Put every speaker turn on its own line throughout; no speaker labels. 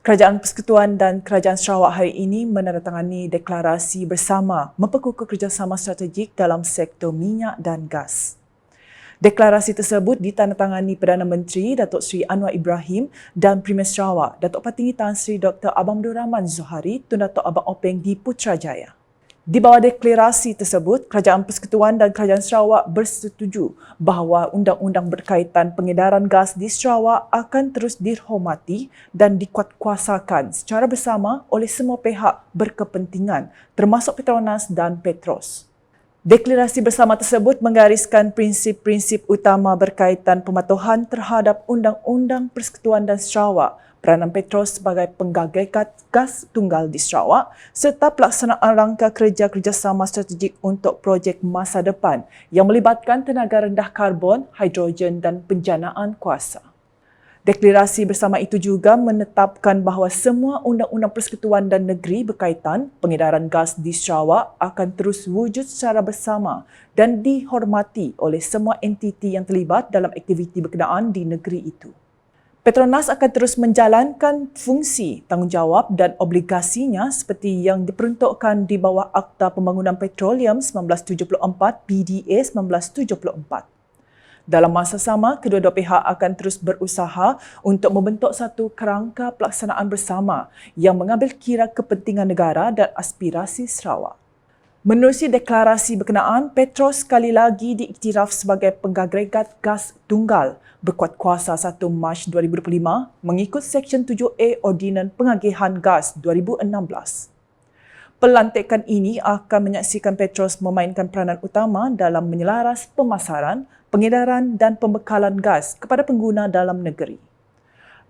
Kerajaan Persekutuan dan Kerajaan Sarawak hari ini menandatangani deklarasi bersama memperkukuh kerjasama strategik dalam sektor minyak dan gas. Deklarasi tersebut ditandatangani Perdana Menteri Datuk Seri Anwar Ibrahim dan Premier Sarawak Datuk Patinggi Tan Sri Dr. Abang Abdul Rahman Zuhari Tun Datuk Abang Openg di Putrajaya. Di bawah deklarasi tersebut, Kerajaan Persekutuan dan Kerajaan Sarawak bersetuju bahawa undang-undang berkaitan pengedaran gas di Sarawak akan terus dihormati dan dikuatkuasakan secara bersama oleh semua pihak berkepentingan termasuk Petronas dan Petros. Deklarasi bersama tersebut menggariskan prinsip-prinsip utama berkaitan pematuhan terhadap Undang-Undang Persekutuan dan Sarawak peranan Petros sebagai penggagai gas tunggal di Sarawak serta pelaksanaan rangka kerja kerjasama strategik untuk projek masa depan yang melibatkan tenaga rendah karbon, hidrogen dan penjanaan kuasa. Deklarasi bersama itu juga menetapkan bahawa semua undang-undang persekutuan dan negeri berkaitan pengedaran gas di Sarawak akan terus wujud secara bersama dan dihormati oleh semua entiti yang terlibat dalam aktiviti berkenaan di negeri itu. Petronas akan terus menjalankan fungsi tanggungjawab dan obligasinya seperti yang diperuntukkan di bawah Akta Pembangunan Petroleum 1974 PDA 1974. Dalam masa sama, kedua-dua pihak akan terus berusaha untuk membentuk satu kerangka pelaksanaan bersama yang mengambil kira kepentingan negara dan aspirasi Sarawak. Menerusi deklarasi berkenaan, Petros sekali lagi diiktiraf sebagai pengagregat gas tunggal berkuat kuasa 1 Mac 2025 mengikut Seksyen 7A Ordinan Pengagihan Gas 2016. Pelantikan ini akan menyaksikan Petros memainkan peranan utama dalam menyelaras pemasaran, pengedaran dan pembekalan gas kepada pengguna dalam negeri.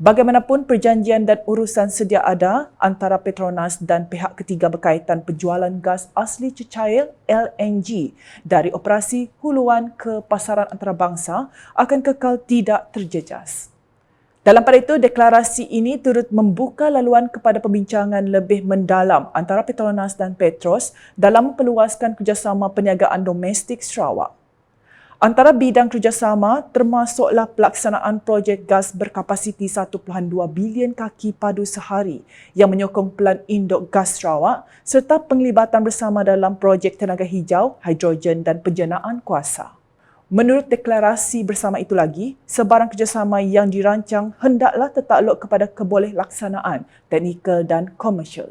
Bagaimanapun perjanjian dan urusan sedia ada antara Petronas dan pihak ketiga berkaitan penjualan gas asli cecair LNG dari operasi huluan ke pasaran antarabangsa akan kekal tidak terjejas. Dalam pada itu, deklarasi ini turut membuka laluan kepada pembincangan lebih mendalam antara Petronas dan Petros dalam memperluaskan kerjasama perniagaan domestik Sarawak. Antara bidang kerjasama termasuklah pelaksanaan projek gas berkapasiti 1.2 bilion kaki padu sehari yang menyokong pelan induk gas Sarawak serta penglibatan bersama dalam projek tenaga hijau, hidrogen dan penjenaan kuasa. Menurut deklarasi bersama itu lagi, sebarang kerjasama yang dirancang hendaklah tertakluk kepada keboleh laksanaan teknikal dan komersial.